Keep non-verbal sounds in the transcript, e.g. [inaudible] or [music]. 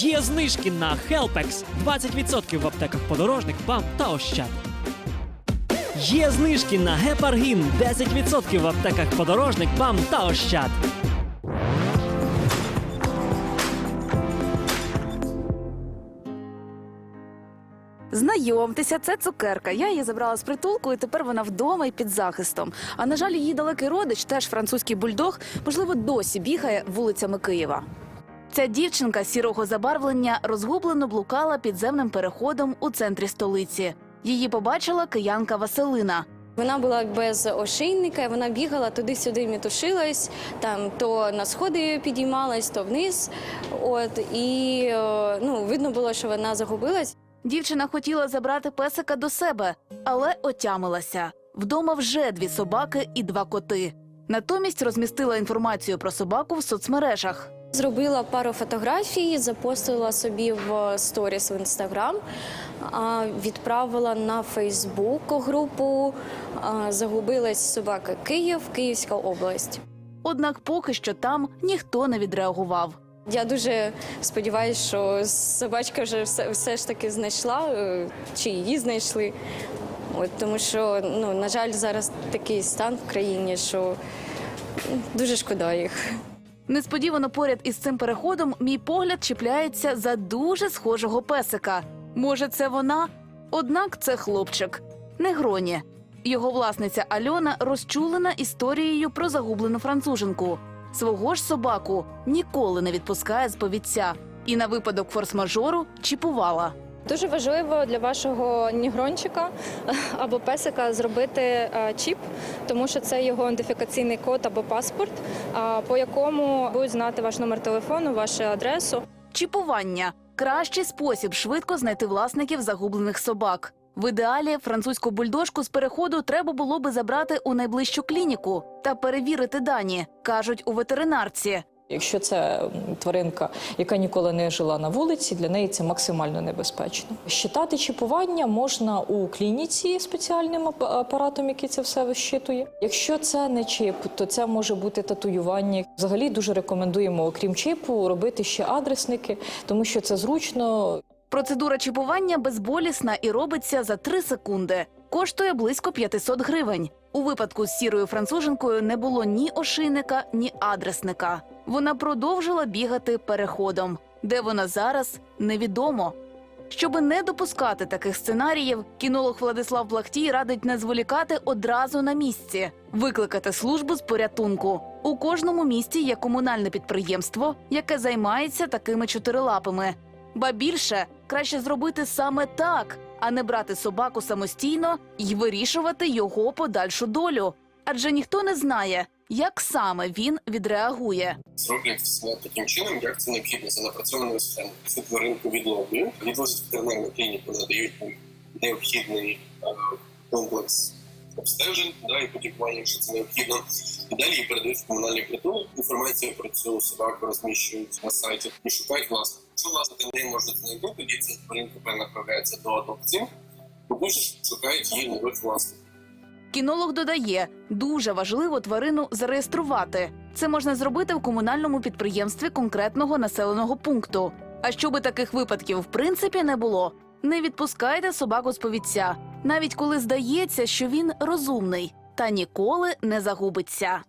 Є знижки на Helpex 20% в аптеках подорожник, БАМ та Ощад. Є знижки на Гепаргін 10% в аптеках подорожник, БАМ та Ощад. Знайомтеся, це цукерка. Я її забрала з притулку, і тепер вона вдома і під захистом. А на жаль, її далекий родич, теж французький бульдог, можливо, досі бігає вулицями Києва. Ця дівчинка сірого забарвлення розгублено блукала підземним переходом у центрі столиці. Її побачила киянка Василина. Вона була без ошейника, вона бігала туди-сюди, мітушилась, там то на сходи підіймалась, то вниз. От і е, ну видно було, що вона загубилась. Дівчина хотіла забрати песика до себе, але отямилася. Вдома вже дві собаки і два коти. Натомість розмістила інформацію про собаку в соцмережах. Зробила пару фотографій, запостила собі в сторіс в інстаграм, відправила на Фейсбук групу. Загубилась собака Київ, Київська область. Однак поки що там ніхто не відреагував. Я дуже сподіваюся, що собачка вже все, все ж таки знайшла, е, чи її знайшли. От, тому що, ну, на жаль, зараз такий стан в країні, що дуже шкода їх. Несподівано поряд із цим переходом мій погляд чіпляється за дуже схожого песика. Може, це вона? Однак це хлопчик. Негроні. Його власниця Альона розчулена історією про загублену француженку. Свого ж собаку ніколи не відпускає з повідця і на випадок форс-мажору чіпувала. Дуже важливо для вашого нігрончика [laughs] або песика зробити е, чіп, тому що це його ідентифікаційний код або паспорт, по якому будуть знати ваш номер телефону, вашу адресу. Чіпування кращий спосіб швидко знайти власників загублених собак. В ідеалі французьку бульдожку з переходу треба було би забрати у найближчу клініку та перевірити дані, кажуть у ветеринарці. Якщо це тваринка, яка ніколи не жила на вулиці, для неї це максимально небезпечно. Щитати чіпування можна у клініці спеціальним апаратом, який це все вищитує. Якщо це не чіп, то це може бути татуювання. Взагалі дуже рекомендуємо, окрім чіпу, робити ще адресники, тому що це зручно. Процедура чіпування безболісна і робиться за 3 секунди. Коштує близько 500 гривень. У випадку з сірою француженкою не було ні ошийника, ні адресника. Вона продовжила бігати переходом. Де вона зараз, невідомо. Щоби не допускати таких сценаріїв, кінолог Владислав Плахтій радить не зволікати одразу на місці, викликати службу з порятунку. У кожному місті є комунальне підприємство, яке займається такими чотирилапими. Ба більше краще зробити саме так, а не брати собаку самостійно і вирішувати його подальшу долю. Адже ніхто не знає, як саме він відреагує. зроблять все таким чином, як це необхідно за напрацьованою схемою. Цю тваринку відловлюють, відвозять в ветеринарну клініку, надають необхідний е, комплекс обстежень, да, і потікування, якщо це необхідно. І далі її передають в комунальний притулок. Інформацію про цю собаку розміщують на сайті і шукають власника. Якщо власника не можуть знайти, тоді ця тваринка перенаправляється до адопції, бо ж шукають її нових власників. Кінолог додає, дуже важливо тварину зареєструвати. Це можна зробити в комунальному підприємстві конкретного населеного пункту. А щоби таких випадків в принципі не було, не відпускайте собаку з повідця, навіть коли здається, що він розумний та ніколи не загубиться.